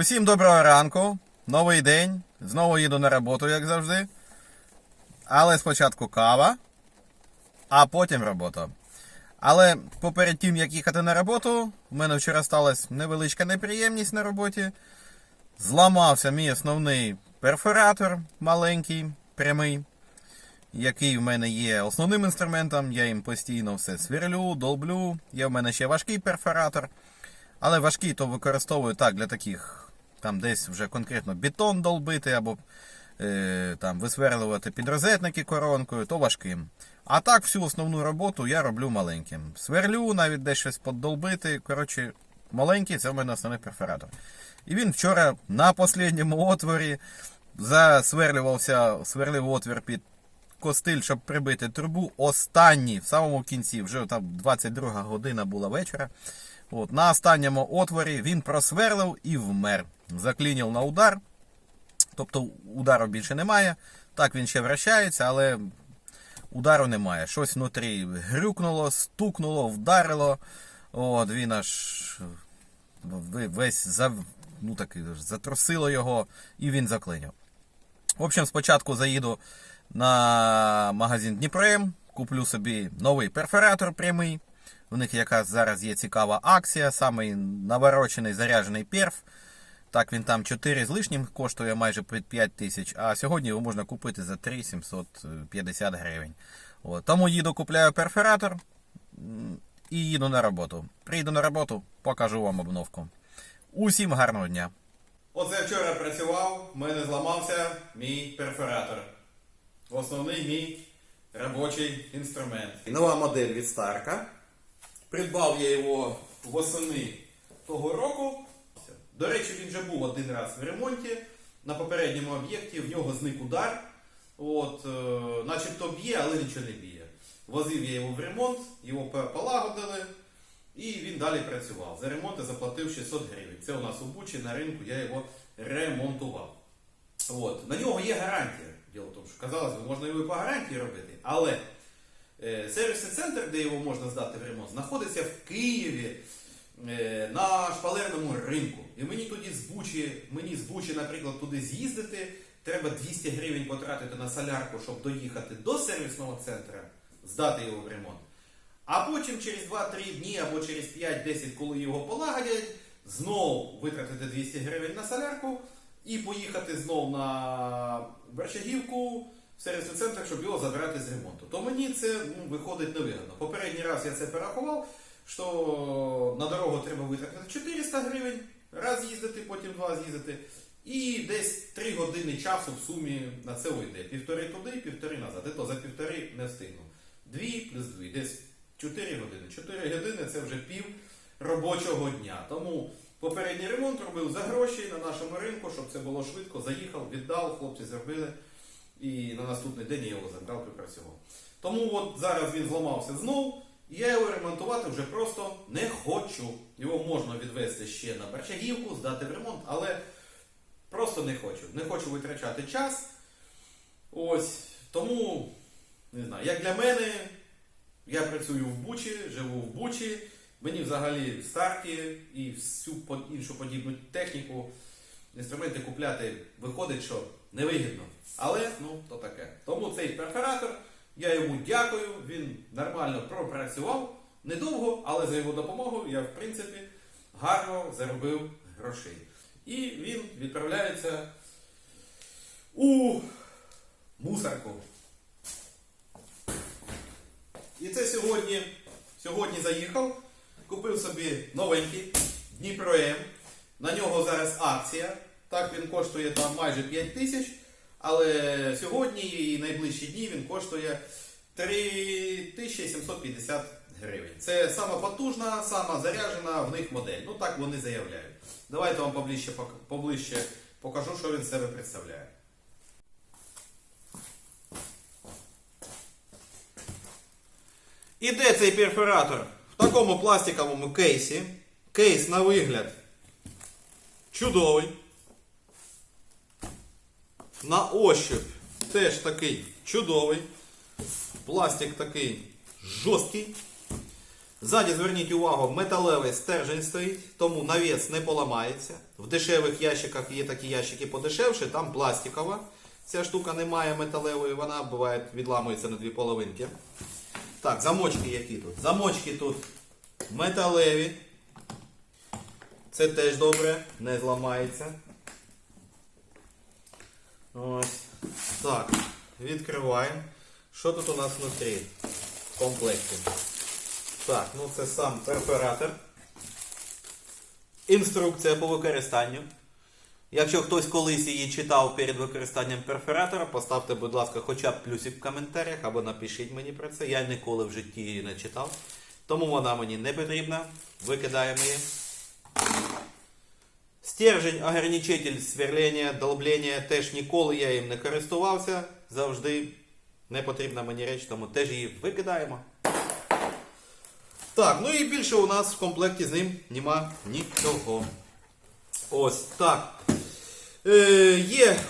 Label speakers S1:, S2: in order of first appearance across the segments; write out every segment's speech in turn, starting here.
S1: Усім доброго ранку. Новий день. Знову їду на роботу, як завжди. Але спочатку кава, а потім робота. Але поперед тим, як їхати на роботу, в мене вчора сталася невеличка неприємність на роботі. Зламався мій основний перфоратор маленький, прямий, який в мене є основним інструментом. Я їм постійно все сверлю, долблю. Є в мене ще важкий перфоратор. Але важкий то використовую так для таких, там десь вже конкретно бетон долбити або е, там висверлювати підрозетники коронкою, то важким. А так всю основну роботу я роблю маленьким. Сверлю, навіть десь щось поддолбити. Коротше, маленький це в мене основний перфоратор. І він вчора на останньому отворі засверлювався, сверлив отвір під костиль, щоб прибити трубу. Останній, в самому кінці, вже там 22 година була вечора. От, на останньому отворі він просверлив і вмер. Заклінів на удар. Тобто удару більше немає. Так він ще вращається, але удару немає. Щось внутрі грюкнуло, стукнуло, вдарило. От, він аж весь зав... ну, такий, затрусило його і він заклинив. В общем, спочатку заїду на магазин Дніпром, куплю собі новий перфоратор прямий. У них якраз зараз є цікава акція, самий наворочений заряджений перф. Так, він там 4 з лишнім коштує майже під 5 тисяч, а сьогодні його можна купити за 3 750 гривень. От. Тому їду, купляю перфоратор і їду на роботу. Прийду на роботу, покажу вам обновку. Усім гарного дня! Оце вчора працював, в мене зламався мій перфоратор. Основний мій робочий інструмент. Нова модель від Старка. Придбав я його восени того року. До речі, він вже був один раз в ремонті. На попередньому об'єкті в нього зник удар. От, е, начебто б'є, але нічого не б'є. Возив я його в ремонт, його полагодили, і він далі працював. За ремонт я заплатив 600 гривень. Це у нас у Бучі на ринку я його ремонтував. От. На нього є гарантія. Діло в тому, що казалось би, можна його і по гарантії робити, але е, сервісний центр, де його можна здати в ремонт, знаходиться в Києві на шпалерному ринку. І мені тоді з Бучі, мені з Бучі, наприклад, туди з'їздити, треба 200 гривень потратити на солярку, щоб доїхати до сервісного центру, здати його в ремонт. А потім через 2-3 дні або через 5-10, коли його полагодять, знову витратити 200 гривень на солярку і поїхати знову на Берчагівку в сервісний центр, щоб його забрати з ремонту. То мені це ну, виходить невигідно. Попередній раз я це порахував, що на дорогу треба витратити 400 гривень, раз їздити, потім два з'їздити. І десь 3 години часу в сумі на це уйде. Півтори туди, півтори назад. І то за півтори не встигну. Дві плюс дві, десь 4 години. 4 години це вже пів робочого дня. Тому попередній ремонт робив за гроші на нашому ринку, щоб це було швидко. Заїхав, віддав, хлопці зробили. І на наступний день я його забрав, припрацював. Тому от зараз він зламався знов. Я його ремонтувати вже просто не хочу. Його можна відвести ще на Берчагівку, здати в ремонт, але просто не хочу. Не хочу витрачати час. Ось. Тому, не знаю, як для мене, я працюю в Бучі, живу в Бучі. Мені взагалі старті і всю іншу подібну техніку, інструменти купляти виходить, що невигідно. Але ну то таке. Тому цей перфоратор, я йому дякую, він нормально пропрацював. Недовго, але за його допомогою я, в принципі, гарно заробив грошей. І він відправляється у мусорку. І це сьогодні, сьогодні заїхав, купив собі новенький Дніпро М. На нього зараз акція. Так він коштує там майже 5 тисяч. Але сьогодні і найближчі дні він коштує 3750 гривень. Це сама потужна, сама заряджена в них модель. Ну так вони заявляють. Давайте вам поближче, поближче покажу, що він себе представляє. Іде цей перфоратор в такому пластиковому кейсі. Кейс на вигляд чудовий. На ощупь теж такий чудовий. Пластик такий жорсткий. Ззаді зверніть увагу, металевий стержень стоїть, тому навіс не поламається. В дешевих ящиках є такі ящики подешевші, там пластикова. Ця штука не має металевої, вона буває відламується на дві половинки. Так, замочки які тут? Замочки тут металеві. Це теж добре, не зламається. Ось. Так, відкриваємо. Що тут у нас внутрі в комплекті? Так, ну це сам перфоратор. Інструкція по використанню. Якщо хтось колись її читав перед використанням перфоратора, поставте, будь ласка, хоча б плюсик в коментарях або напишіть мені про це. Я ніколи в житті її не читав. Тому вона мені не потрібна. Викидаємо її. Стержень, ограничитель сверлення, долблення теж ніколи я їм не користувався. Завжди не потрібна мені реч, тому теж її викидаємо. Так, ну і більше у нас в комплекті з ним нема нічого. Ось так. Е, є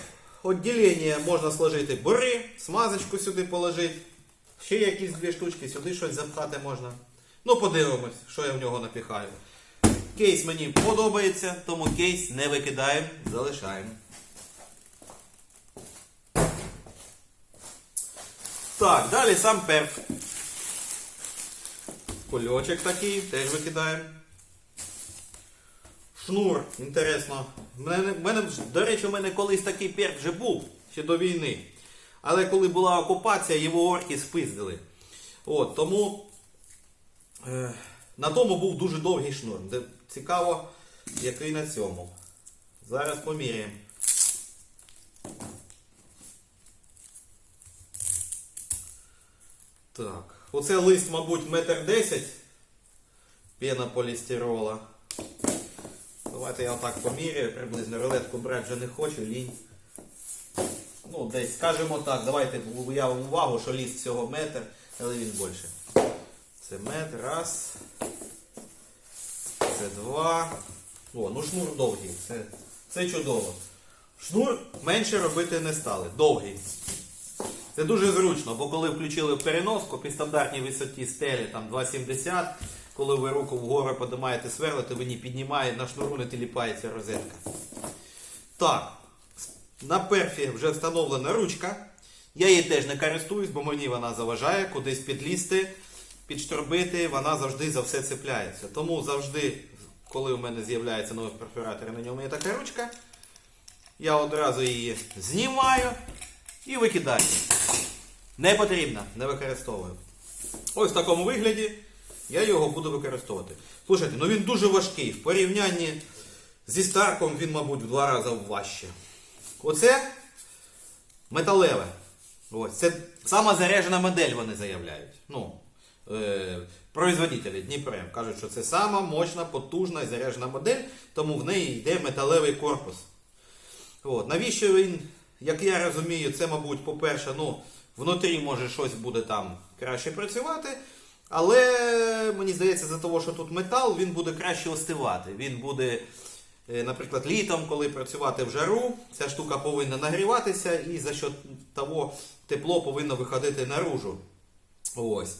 S1: відділення, можна сложити бори, смазочку сюди положити. Ще якісь дві штучки, сюди щось запхати можна. Ну, подивимось, що я в нього напіхаю. Кейс мені подобається, тому кейс не викидаємо, залишаємо. Так, далі сам перф. Кульочок такий, теж викидаємо. Шнур, інтересно. Мене, мене, до речі, у мене колись такий перк вже був ще до війни. Але коли була окупація, його орки спиздили. От, тому е, на тому був дуже довгий шнур. Цікаво, який на цьому. Зараз поміряємо. Так. Оце лист, мабуть, метр десять пена полістирола. Давайте я отак поміряю, приблизно рулетку брати вже не хочу, лінь. Ну, десь, скажімо так, давайте уявимо увагу, що ліст всього метр, але він більше. Це метр, раз. Це два. О, ну шнур довгий. Це, це чудово. Шнур менше робити не стали. Довгий. Це дуже зручно, бо коли включили переноску під стандартній висоті стелі там 2,70, коли ви руку вгору подимаєте сверлити, ви не піднімає, на шнуру не тіліпається розетка. Так, на перфі вже встановлена ручка. Я її теж не користуюсь, бо мені вона заважає кудись підлізти, підштробити, вона завжди за все цепляється. Тому завжди, коли у мене з'являється новий перфоратор, і на ньому є така ручка, я одразу її знімаю і викидаю. Не потрібно, не використовую. Ось в такому вигляді я його буду використовувати. Слушайте, ну він дуже важкий. В порівнянні зі Старком він, мабуть, в два рази важче. Оце металеве. Ось, це сама заряджена модель, вони заявляють. Ну, е, производителі Дніпрем кажуть, що це сама мощна, потужна і заряджена модель, тому в неї йде металевий корпус. От. Навіщо він, як я розумію, це, мабуть, по-перше, ну, внутрі може щось буде там краще працювати. Але мені здається, за того, що тут метал, він буде краще остивати. Він буде, е, наприклад, літом, коли працювати в жару, ця штука повинна нагріватися і за що того тепло повинно виходити наружу. Ось.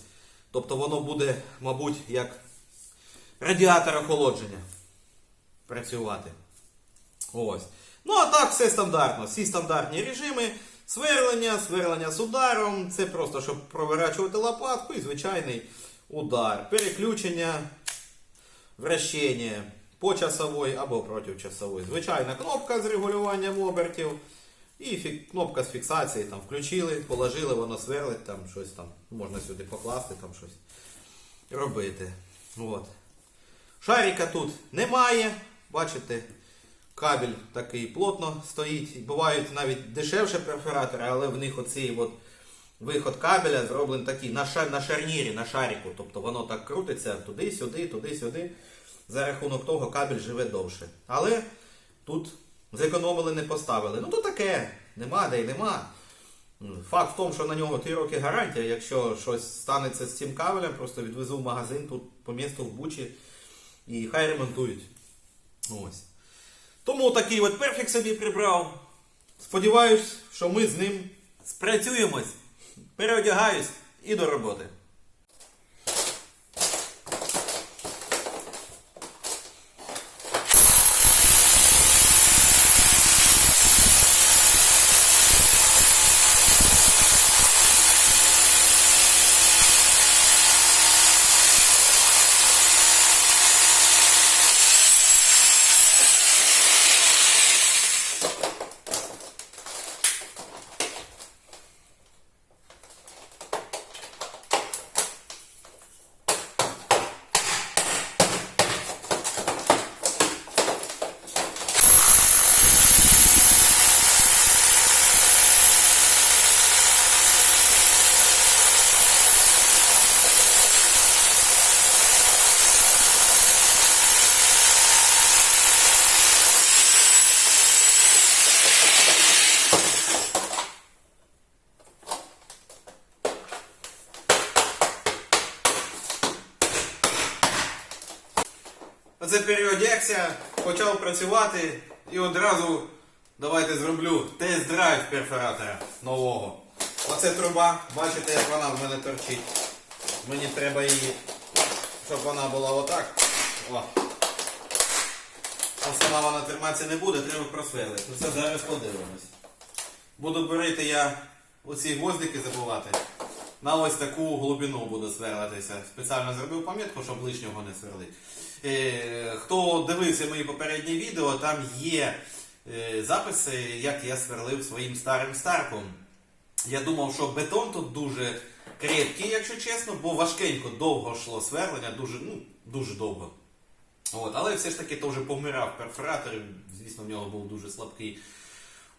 S1: Тобто воно буде, мабуть, як радіатор охолодження працювати. Ось. Ну, а так, все стандартно. Всі стандартні режими. Сверлення, сверлення з ударом. Це просто, щоб проворачувати лопатку і звичайний удар. Переключення, вращення по часовой або проти часової. Звичайна кнопка з регулюванням обертів. І кнопка з фіксації. Там включили, положили, воно сверлить, там щось там. Можна сюди покласти, там щось робити. От. Шарика тут немає. Бачите, кабель такий плотно стоїть. Бувають навіть дешевші перфоратори, але в них оцей от виход кабеля зроблений такий на, шар, на шарнірі, на шарику. Тобто воно так крутиться туди-сюди, туди-сюди. За рахунок того кабель живе довше. Але тут зекономили, не поставили. Ну то таке, нема, де й нема. Факт в тому, що на нього 3 роки гарантія. Якщо щось станеться з цим кабелем, просто відвезу в магазин тут по місту в Бучі і хай ремонтують. Ось. Тому такий от перфік собі прибрав. Сподіваюсь, що ми з ним спрацюємось. Переодягаюсь і до роботи. Оце переодягся, почав працювати і одразу давайте зроблю тест-драйв перфоратора нового. Оце труба, бачите, як вона в мене торчить. Мені треба її, щоб вона була отак. О. А сама вона триматися не буде, треба просверлити. Ну це зараз подивимось. Буду берити я оці гвоздики забувати. На ось таку глибину буду сверлитися. Спеціально зробив пам'ятку, щоб лишнього не сверлити. Е, хто дивився мої попередні відео, там є е, записи, як я сверлив своїм старим старком. Я думав, що бетон тут дуже крепкий, якщо чесно, бо важкенько довго йшло сверлення, дуже, ну, дуже довго. От, але все ж таки теж помирав перфоратор, звісно, в нього був дуже слабкий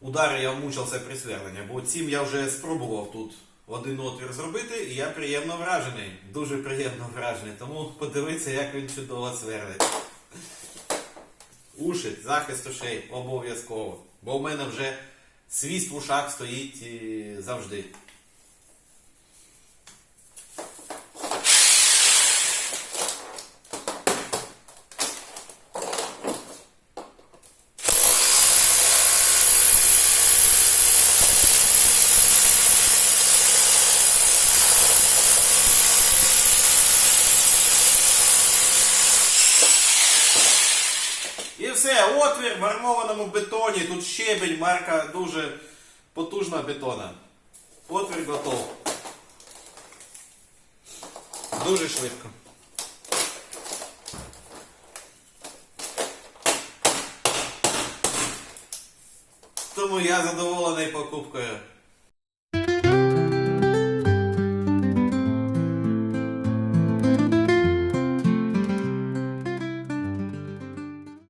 S1: удар, і я мучився при сверленні. Бо цим я вже спробував тут один отвір зробити, і я приємно вражений. Дуже приємно вражений. Тому подивіться, як він чудово сверлить. Уші, захист ушей обов'язково. Бо в мене вже свіст в ушах стоїть е, завжди. І все, отвір в армованому бетоні. Тут щебень, марка дуже потужна бетона. Отвір готов. Дуже швидко. Тому я задоволений покупкою.